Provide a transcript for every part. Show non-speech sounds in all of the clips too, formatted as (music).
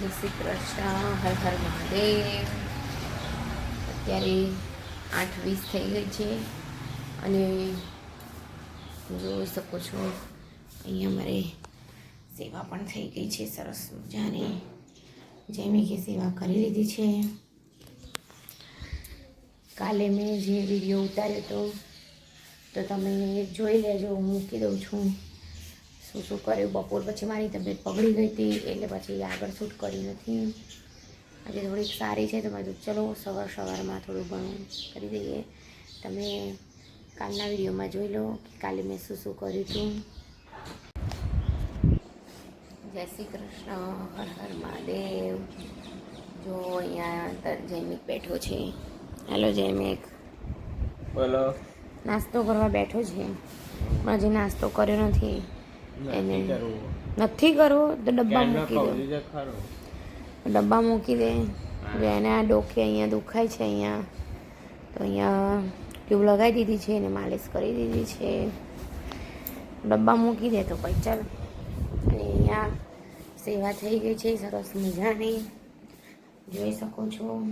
જય શ્રી કૃષ્ણ, હર હર મહાદેવ. અત્યારે આઠ વીસ થઈ ગઈ છે અને જોઈ શકો છો, અહીંયા મારે સેવા પણ થઈ ગઈ છે, સરસ મજાની. જેમી કે સેવા કરી લીધી છે. કાલે મેં જે વીડિયો ઉતાર્યો હતો, તો તમે જોઈ લેજો, હું મૂકી દઉં છું. શું શું કર્યું? બપોર પછી મારી તબિયત પગડી ગઈ હતી એટલે પછી આગળ શૂટ કરી નથી. આજે થોડીક સારી છે તો મેં કીધું ચલો સવાર સવારમાં થોડું ઘણું કરી દઈએ. તમે કાલના વિડીયોમાં જોઈ લો કે કાલે મેં શું શું કર્યું હતું. જય શ્રી કૃષ્ણ. હર હર મહાદેવ. જો અહીંયા જૈમિક બેઠો છે. હેલો જૈમિક બોલો. નાસ્તો કરવા બેઠો છે. હજી નાસ્તો કર્યો નથી. એને નથી કરવું તો ડબ્બા મૂકી દો. ડબ્બા મૂકી દે. એને આ ડોકે અહીંયા દુખાય છે અહીંયા. તો અહીંયા ટ્યુબ લગાવી દીધી છે એને માલિશ કરી દીધી છે. ડબ્બા મૂકી દે તો પછી ચાલ. અને અહીંયા સેવા થઈ ગઈ છે સરસ મજાની. જોઈ શકો છો.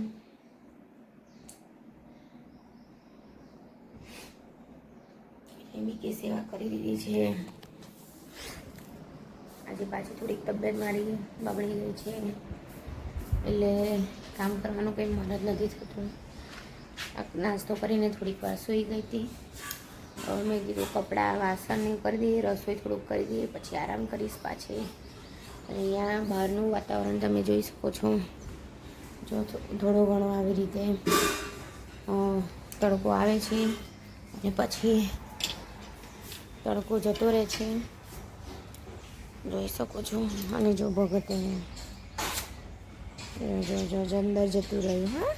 એમી કે સેવા કરી દીધી છે. આજે પાછી થોડીક તબિયત મારી બગડી ગઈ છે. એટલે કામ કરવાનું કંઈ મન જ નથી થતું. નાસ્તો કરીને થોડીક વાર સૂઈ ગઈ હતી. હવે મેં કીધું કપડાં, વાસણ કરી દઈએ, રસોઈ થોડુંક કરી દઈએ, પછી આરામ કરીશ પાછી. અહીંયા બહારનું વાતાવરણ તમે જોઈ શકો છો. જો થોડો ઘણો આવી રીતે તડકો આવે છે. અને પછી તડકો જતો રહે છે. જોઈ શકો છો. અને જો ભગતે જો જો અંદર જતું રહ્યું, હા?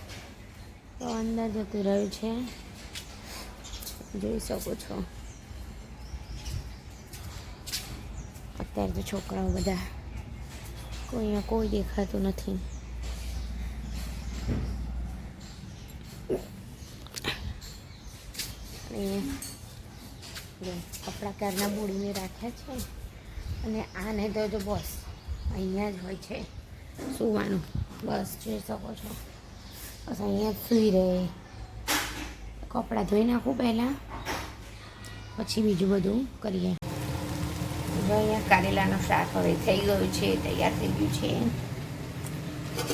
તો અંદર જતું રહ્યું છે. જોઈ શકો છો. અત્યારે તો છોકરાઓ બધા કોઈ અહીંયા કોઈ દેખાતું નથી. કપડાં ક્યારના બોડીને રાખ્યા છે. અને આને તો જો બસ, અહીંયા જ હોય છે. સુવાનું. બસ જોઈ શકો છો. બસ અહીંયા જ સૂઈ રહે. કપડાં ધોઈ નાખું પહેલાં. પછી બીજું બધું કરીએ. અહીંયા કારેલાનું શાક હવે થઈ ગયું છે, તૈયાર થઈ ગયું છે.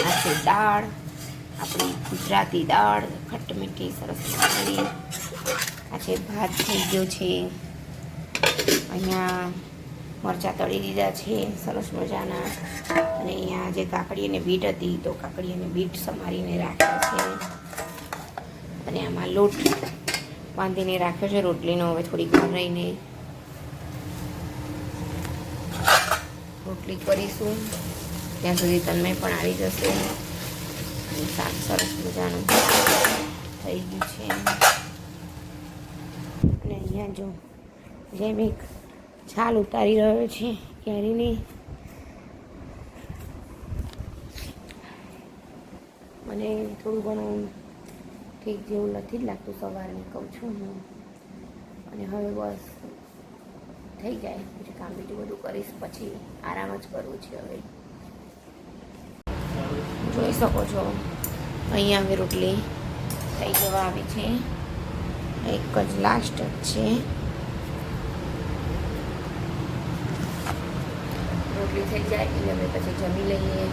આ છે દાળ, આપણી ગુજરાતી દાળ, ખટ્ટ મીઠી, સરસ મજાની. આ છે ભાત થઈ ગયો છે. અહીંયા મરચાં તળી દીધા છે, સરસ મજાના. અને અહીંયા જે કાકડી અને બીટ હતી, તો કાકડી અને બીટ સમારીને રાખ્યા છે. અને આમાં લોટ બાંધીને રાખ્યો છે, રોટલીનો હવે થોડીક વાર રહીને. રોટલી કરીશું. ત્યાં સુધી તન્મય પણ આવી જશે. શાક સરસ મજાનું થઈ ગયું છે. અને અહીંયા જો જેમ એક છાલ ઉતારી રહ્યો છે કેરીની મને થોડું ઘણું ઠીક જેવું નથી જ લાગતું સવારે કહું છું હું. અને હવે બસ થઈ જાય, પછી કામ બીજું બધું કરીશ, પછી આરામ જ કરવું છે હવે. જોઈ શકો છો અહીંયા હવે રોટલી થઈ જવા આવી છે. એક જ લાસ્ટ જ છે. રોટલી થઈ જાય એટલે અમે પછી જમી લઈએ.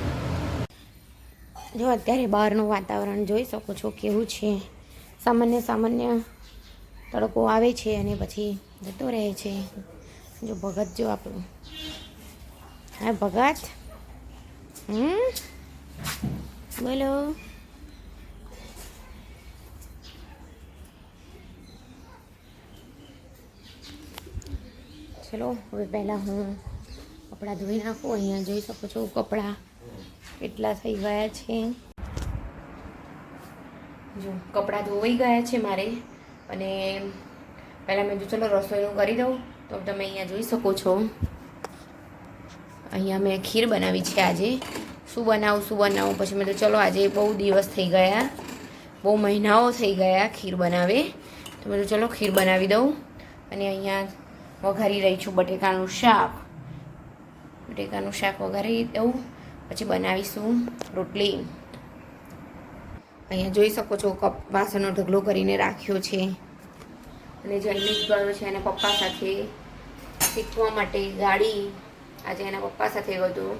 જો અત્યારે બહારનું વાતાવરણ જોઈ શકો છો કેવું છે. સામાન્ય સામાન્ય તડકો આવે છે અને પછી જતો રહે છે. જો ભગત જો આપણું. હા, ભગત? હમ? બોલો. ચલો, હવે પહેલાં હું કપડાં ધોઈ નાખું, અહીંયા જોઈ શકો છો કપડાં કેટલા થઈ ગયા છે. જો, કપડાં ધોવાઈ ગયા છે મારે અને પહેલાં મેં જો ચલો, રસોઈનું કરી દઉં. તો તમે અહીંયા જોઈ શકો છો. અહીંયા મેં ખીર બનાવી છે આજે. શું બનાવું શું બનાવું? પછી મેં તો ચલો, આજે બહુ દિવસ થઈ ગયા. બહુ મહિનાઓ થઈ ગયા ખીર બનાવે. તો મેં તો ચલો, ખીર બનાવી દઉં. અને અહીંયા વઘારી રહી છું બટેકાનું શાક. બટેકાનું શાક વઘારી દઉં પછી બનાવીશું રોટલી. અહીંયા જોઈ શકો છો કપ વાસણનો ઢગલો કરીને રાખ્યો છે. અને જૈનિક ગયો છે એના પપ્પા સાથે શીખવા માટે ગાડી આજે એના પપ્પા સાથે ગયો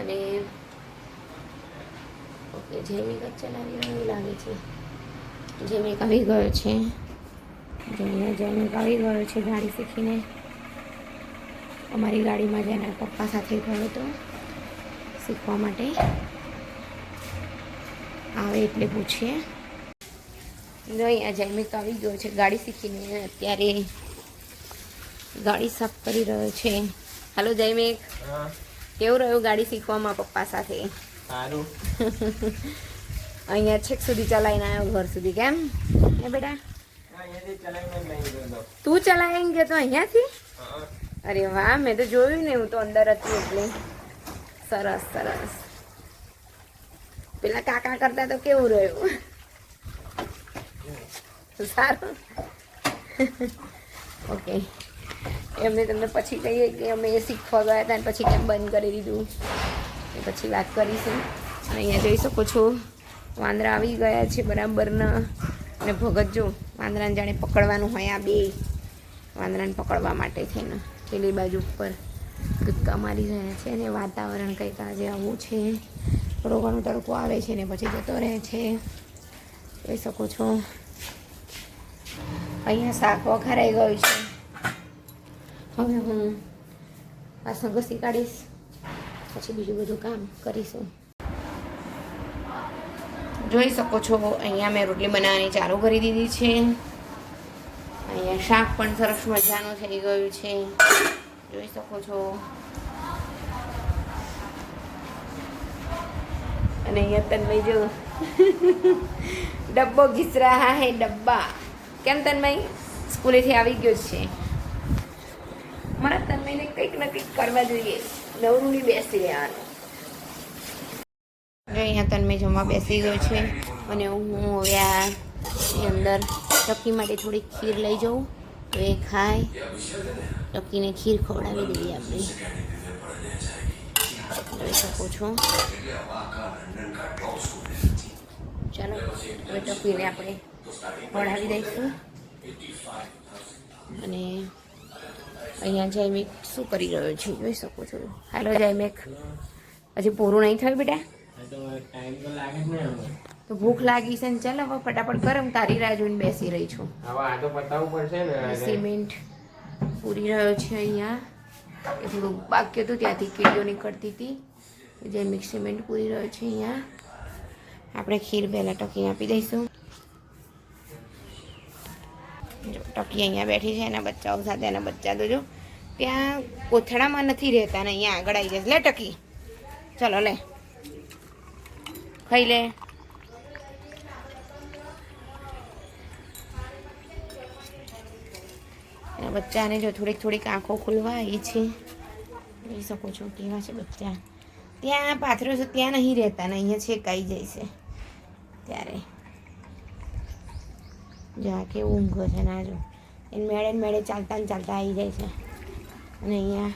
અને ઓકે જૈમિક જ ચલાવી એવું લાગે છે. જૈમિક આવી ગયો છે. જૈમિક આવી ગયો છે ગાડી શીખીને. અમારી ગાડીમાં જઈને પપ્પા સાથે ગયો હતો શીખવા માટે. આવે એટલે પૂછીએ. જો અહીંયા જૈમિક આવી ગયો છે. ગાડી શીખીને અત્યારે ગાડી સાફ કરી રહ્યો છે. હાલો જૈમિક કેવું રહ્યું ગાડી શીખવામાં પપ્પા સાથે? (laughs) અહીંયા છેક સુધી ચલાવીને આવ્યો ઘર સુધી કેમ? હે બેટા? તું ચલાવીને ગયો તો અહીંયાથી? હા. અરે વાહ, મેં તો જોયું ને, હું તો અંદર હતી એટલે. સરસ સરસ. પેલા કાકા કરતા તો કેવું રહ્યું? સારું. ઓકે એમને તમને પછી કહીએ કે અમે એ શીખવા ગયા હતા અને પછી કેમ બંધ કરી દીધું. એ પછી વાત કરીશું. અને અહીંયા જોઈ શકો છો, વાંદરા આવી ગયા છે બરાબરના. અને ભગત જો વાંદરાને જાણે પકડવાનું હોય આ બે વાંદરાને પકડવા માટે થઈને પેલી બાજુ ઉપર. કૂદકા મારી રહ્યા છે અને વાતાવરણ કંઈક આજે આવું છે. થોડો ઘણો તડકો આવે છે ને, પછી જતો રહે છે. જોઈ શકો છો. અહીંયા શાક વઘારાઈ ગયું છે. હવે હું વાસણ ઘસી કાઢીશ. પછી બીજું બધું કામ કરીશું. જોઈ શકો છો, અહીંયા મેં રોટલી બનાવવાની ચાલુ કરી દીધી છે. અહીંયા શાક પણ સરસ મજાનું થઈ ગયું છે. જોઈ શકો છો. અને અહીંયા તન્મય જો ડબ્બો ઘીસરા હા હે ડબ્બા. કેમ તન્મય? સ્કૂલેથી આવી ગયો છે. મારા તન્મયને કંઈક ને કંઈક કરવા જોઈએ. નવરું નહીં બેસી રહેવાનું. અહીંયા તન્મય જમવા બેસી ગયો છે. અને હું હવે આ અંદર ટકી માટે થોડી ખીર લઈ જાઉં. તો એ ખાય. ટકીને ખીર ખવડાવી દઈએ આપણે. જોઈ શકો છો. ચાલો, હવે ટકીને આપણે ખવડાવી દઈશું. અને અહીંયા જયમેક શું કરી રહ્યો છે? જોઈ શકો છો. હાલો જયમેક હજી પૂરું નહીં થયું બેટા? તો ભૂખ લાગી છે ને ચાલ હવે ફટાફટ ગરમ તારી રાહ જોઈને બેસી રહી છું. હવે આ તો પતાવવું પડશે ને સિમેન્ટ પૂરી રહ્યો છે અહીંયા. એ થોડું બાકી હતું ત્યાંથી કીડીઓ નીકળતી હતી. જે મિક્સ સિમેન્ટ પૂરી રહ્યો છે અહીંયા. આપણે ખીર પહેલાં ટકી આપી દઈશું. જો ટકી અહીંયા બેઠી છે એના બચ્ચાઓ સાથે એના બચ્ચા તો જો ત્યાં કોથળામાં નથી રહેતા ને અહીંયા આગળ આવી જશે. લે ટકી. ચલો લે. ખાઈ લે. એના બચ્ચાને જો થોડીક થોડીક આંખો ખુલવા આવી છે. જોઈ શકો છો કેવા છે બચ્ચા ત્યાં પાથરો છે, ત્યાં નહીં રહેતા ને અહીંયા છેકાઈ જાય છે. ત્યારે. જા કેવું ઊંઘો છે ના જો. એને મેળે મેળે ચાલતા ને ચાલતા આવી જાય છે. અને અહીંયા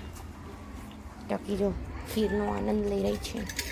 ટકી જો ખીરનો આનંદ લઈ રહી છે.